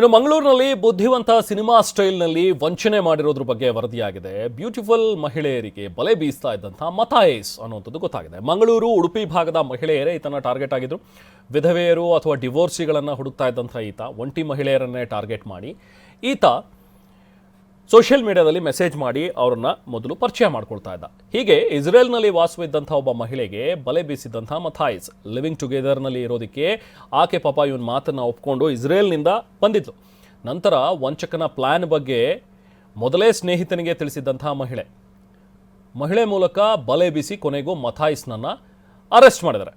ಇನ್ನು ಮಂಗಳೂರಿನಲ್ಲಿ ಬುದ್ಧಿವಂತ ಸಿನಿಮಾ ಸ್ಟೈಲ್ನಲ್ಲಿ ವಂಚನೆ ಮಾಡಿರೋದ್ರ ಬಗ್ಗೆ ವರದಿಯಾಗಿದೆ. ಬ್ಯೂಟಿಫುಲ್ ಮಹಿಳೆಯರಿಗೆ ಬಲೆ ಬೀಸ್ತಾ ಇದ್ದಂಥ ಮತಾಯೇಸ್ ಅನ್ನುವಂಥದ್ದು ಗೊತ್ತಾಗಿದೆ. ಮಂಗಳೂರು, ಉಡುಪಿ ಭಾಗದ ಮಹಿಳೆಯರೇ ಈತನ ಟಾರ್ಗೆಟ್ ಆಗಿದ್ರು. ವಿಧವೆಯರು ಅಥವಾ ಡಿವೋರ್ಸಿಗಳನ್ನು ಹುಡುಕ್ತಾ ಇದ್ದಂಥ ಈತ, ಒಂಟಿ ಮಹಿಳೆಯರನ್ನೇ ಟಾರ್ಗೆಟ್ ಮಾಡಿ ಈತ ಸೋಷಿಯಲ್ ಮೀಡಿಯಾದಲ್ಲಿ ಮೆಸೇಜ್ ಮಾಡಿ ಅವರನ್ನ ಮೊದಲು ಪರಿಚಯ ಮಾಡ್ಕೊಳ್ತಾ ಇದ್ದ. ಹೀಗೆ ಇಸ್ರೇಲ್ನಲ್ಲಿ ವಾಸವಿದ್ದಂಥ ಒಬ್ಬ ಮಹಿಳೆಗೆ ಬಲೆ ಬೀಸಿದ್ದಂಥ ಮಥಾಯಿಸ್. ಲಿವಿಂಗ್ ಟುಗೆದರ್ನಲ್ಲಿ ಇರೋದಕ್ಕೆ ಆಕೆ ಪಾಪ ಇವನ್ ಮಾತನ್ನು ಒಪ್ಕೊಂಡು ಇಸ್ರೇಲ್ನಿಂದ ಬಂದಿದ್ಲು. ನಂತರ ವಂಚಕನ ಪ್ಲ್ಯಾನ್ ಬಗ್ಗೆ ಮೊದಲೇ ಸ್ನೇಹಿತನಿಗೆ ತಿಳಿಸಿದ್ದಂಥ ಮಹಿಳೆ. ಮಹಿಳೆ ಮೂಲಕ ಬಲೆ ಬೀಸಿ ಕೊನೆಗೂ ಮಥಾಯಿಸ್ನನ್ನು ಅರೆಸ್ಟ್ ಮಾಡಿದ್ದಾರೆ.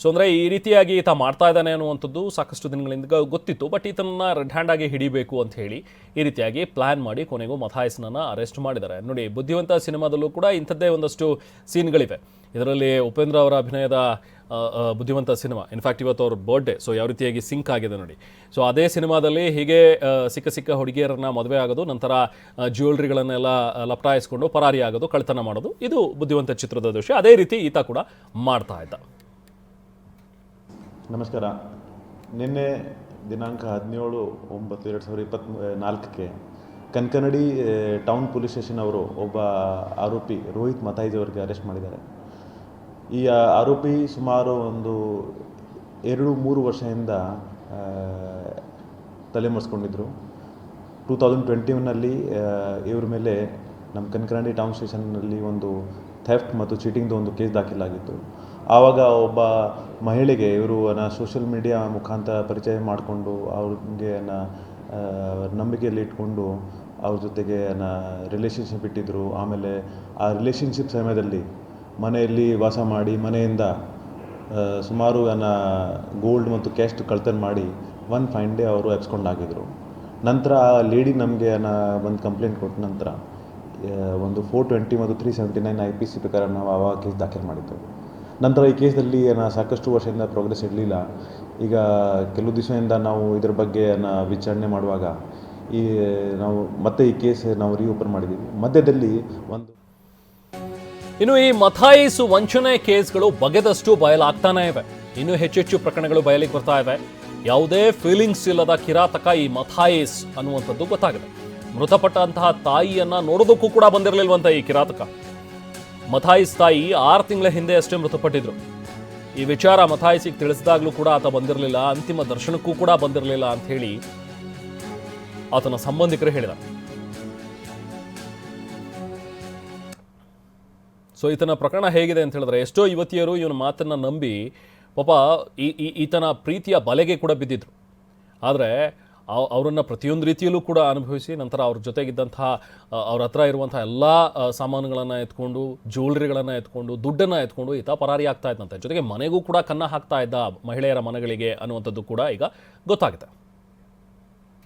ಸೊ ಅಂದರೆ ಈ ರೀತಿಯಾಗಿ ಈತ ಮಾಡ್ತಾ ಇದ್ದಾನೆ ಅನ್ನುವಂಥದ್ದು ಸಾಕಷ್ಟು ದಿನಗಳಿಂದ ಗೊತ್ತಿತ್ತು. ಬಟ್ ಈತನನ್ನ ರೆಡ್ ಹ್ಯಾಂಡ್ ಆಗಿ ಹಿಡಿಬೇಕು ಅಂತ ಹೇಳಿ ಈ ರೀತಿಯಾಗಿ ಪ್ಲ್ಯಾನ್ ಮಾಡಿ ಕೊನೆಗೂ ಮಥಾಯಿಸ್ನನ್ನು ಅರೆಸ್ಟ್ ಮಾಡಿದ್ದಾರೆ. ನೋಡಿ, ಬುದ್ಧಿವಂತ ಸಿನಿಮಾದಲ್ಲೂ ಕೂಡ ಇಂಥದ್ದೇ ಒಂದಷ್ಟು ಸೀನ್ಗಳಿವೆ. ಇದರಲ್ಲಿ ಉಪೇಂದ್ರ ಅವರ ಅಭಿನಯದ ಬುದ್ಧಿವಂತ ಸಿನಿಮಾ. ಇನ್ಫ್ಯಾಕ್ಟ್ ಇವತ್ತು ಅವ್ರ ಬರ್ಡೇ ಸೊ ಯಾವ ರೀತಿಯಾಗಿ ಸಿಂಕ್ ಆಗಿದೆ ನೋಡಿ. ಸೊ ಅದೇ ಸಿನಿಮಾದಲ್ಲಿ ಹೀಗೆ ಸಿಕ್ಕ ಸಿಕ್ಕ ಹುಡುಗಿಯರನ್ನ ಮದುವೆ ಆಗೋದು, ನಂತರ ಜ್ಯುವೆಲ್ರಿಗಳನ್ನೆಲ್ಲ ಲಪಟಾಯಿಸ್ಕೊಂಡು ಪರಾರಿ ಆಗೋದು ಕಳ್ತನ ಮಾಡೋದು, ಇದು ಬುದ್ಧಿವಂತ ಚಿತ್ರದ ದೃಶ್ಯ. ಅದೇ ರೀತಿ ಈತ ಕೂಡ ಮಾಡ್ತಾ ಇದ್ದ. ನಮಸ್ಕಾರ. ನಿನ್ನೆ ದಿನಾಂಕ ಹದಿನೇಳು ಒಂಬತ್ತು ಎರಡು ಸಾವಿರದ ಇಪ್ಪತ್ತ್ ನಾಲ್ಕಕ್ಕೆ ಕನ್ಕನಡಿ ಟೌನ್ ಪೊಲೀಸ್ ಸ್ಟೇಷನ್ ಅವರು ಒಬ್ಬ ಆರೋಪಿ ರೋಹಿತ್ ಮತಾಯಿಜ್ ಅರೆಸ್ಟ್ ಮಾಡಿದ್ದಾರೆ. ಈ ಆರೋಪಿ ಸುಮಾರು ಒಂದು ಎರಡು ಮೂರು ವರ್ಷದಿಂದ ತಲೆಮರೆಸ್ಕೊಂಡಿದ್ದರು ಟೂ ತೌಸಂಡ್ ಟ್ವೆಂಟಿ ಒನ್ನಲ್ಲಿ ಇವ್ರ ಮೇಲೆ ನಮ್ಮ ಕನ್ಕನಡಿ ಟೌನ್ ಸ್ಟೇಷನ್ನಲ್ಲಿ ಒಂದು ಥೆಫ್ಟ್ ಮತ್ತು ಚೀಟಿಂಗ್ದು ಒಂದು ಕೇಸ್ ದಾಖಲಾಗಿತ್ತು. ಆವಾಗ ಒಬ್ಬ ಮಹಿಳೆಗೆ ಇವರು ಸೋಷಿಯಲ್ ಮೀಡಿಯಾ ಮುಖಾಂತರ ಪರಿಚಯ ಮಾಡಿಕೊಂಡು ಅವ್ರಿಗೆ ನಂಬಿಕೆಯಲ್ಲಿ ಇಟ್ಕೊಂಡು ಅವ್ರ ಜೊತೆಗೆ ರಿಲೇಷನ್ಶಿಪ್ ಇಟ್ಟಿದ್ದರು ಆಮೇಲೆ ಆ ರಿಲೇಷನ್ಶಿಪ್ ಸಮಯದಲ್ಲಿ ಮನೆಯಲ್ಲಿ ವಾಸ ಮಾಡಿ ಮನೆಯಿಂದ ಸುಮಾರು ನನ್ನ ಗೋಲ್ಡ್ ಮತ್ತು ಕ್ಯಾಶ್ ಕಳ್ತನ ಮಾಡಿ ಒನ್ ಫೈನ್ ಡೇ ಅವರು ಎಬ್ಸ್ಕೊಂಡಾಗಿದ್ದರು ನಂತರ ಆ ಲೇಡಿ ನಮಗೆ ಒಂದು ಕಂಪ್ಲೇಂಟ್ ಕೊಟ್ಟ ನಂತರ ಒಂದು ಫೋರ್ ಟ್ವೆಂಟಿ ಮತ್ತು three seventy nine I P C ಪ್ರಕಾರ ನಾವು ಆವಾಗ ಕೇಸ್ ದಾಖಲು ಮಾಡಿದ್ದೆವು. ನಂತರ ಈ ಕೇಸಲ್ಲಿ ಏನು ಸಾಕಷ್ಟು ವರ್ಷದಿಂದ ಪ್ರೋಗ್ರೆಸ್ ಇರಲಿಲ್ಲ. ಈಗ ಕೆಲವು ದಿವಸದಿಂದ ನಾವು ಇದ್ರ ಬಗ್ಗೆ ವಿಚಾರಣೆ ಮಾಡುವಾಗ ಈ, ನಾವು ಮತ್ತೆ ಈ ಕೇಸ್ ನಾವು ರೀಓಪನ್ ಮಾಡಿದ್ದೀವಿ. ಮಧ್ಯದಲ್ಲಿ ಒಂದು ಇನ್ನು ಈ ಮಥಾಯಿಸು ವಂಚನೆ ಕೇಸ್ಗಳು ಬಗೆದಷ್ಟು ಬಯಲಾಗ್ತಾನೆ ಇವೆ. ಇನ್ನೂ ಹೆಚ್ಚೆಚ್ಚು ಪ್ರಕರಣಗಳು ಬಯಲಿಗೆ ಬರ್ತಾ ಇವೆ. ಯಾವುದೇ ಫೀಲಿಂಗ್ಸ್ ಇಲ್ಲದ ಕಿರಾತಕ ಈ ಮಥಾಯಿಸ್ ಅನ್ನುವಂಥದ್ದು ಗೊತ್ತಾಗಿದೆ. ಮೃತಪಟ್ಟಂತಹ ತಾಯಿಯನ್ನ ನೋಡೋದಕ್ಕೂ ಕೂಡ ಬಂದಿರಲಿಲ್ವಂತ ಈ ಕಿರಾತಕ. ಮಥಾಯಿಸ್ ತಾಯಿ ಆರು ತಿಂಗಳ ಹಿಂದೆ ಅಷ್ಟೇ ಮೃತಪಟ್ಟಿದ್ರು. ಈ ವಿಚಾರ ಮಥಾಯಿಸಿಗೆ ತಿಳಿಸಿದಾಗಲೂ ಕೂಡ ಆತ ಬಂದಿರಲಿಲ್ಲ, ಅಂತಿಮ ದರ್ಶನಕ್ಕೂ ಕೂಡ ಬಂದಿರಲಿಲ್ಲ ಅಂತ ಹೇಳಿ ಆತನ ಸಂಬಂಧಿಕರು ಹೇಳಿದ ಸೊ ಈತನ ಪ್ರಕರಣ ಹೇಗಿದೆ ಅಂತ ಹೇಳಿದ್ರೆ, ಎಷ್ಟೋ ಯುವತಿಯರು ಇವನ ಮಾತನ್ನ ನಂಬಿ ಪಾಪ ಈ, ಈತನ ಪ್ರೀತಿಯ ಬಲೆಗೆ ಕೂಡ ಬಿದ್ದಿದ್ರು. ಆದರೆ ಅವರನ್ನು ಪ್ರತಿಯೊಂದು ರೀತಿಯಲ್ಲೂ ಕೂಡ ಅನುಭವಿಸಿ ನಂತರ ಅವ್ರ ಜೊತೆಗಿದ್ದಂತಹ ಅವ್ರ ಹತ್ರ ಇರುವಂಥ ಎಲ್ಲ ಸಾಮಾನುಗಳನ್ನು ಎತ್ಕೊಂಡು ಜ್ಯುವೆಲ್ರಿಗಳನ್ನು ಎತ್ಕೊಂಡು, ದುಡ್ಡನ್ನು ಎತ್ಕೊಂಡು ಈತ ಪರಾರಿ ಆಗ್ತಾ ಇದ್ದಂತೆ. ಜೊತೆಗೆ ಮನೆಗೂ ಕೂಡ ಕನ್ನ ಹಾಕ್ತಾ ಇದ್ದ ಮಹಿಳೆಯರ ಮನೆಗಳಿಗೆ ಅನ್ನುವಂಥದ್ದು ಕೂಡ ಈಗ ಗೊತ್ತಾಗುತ್ತೆ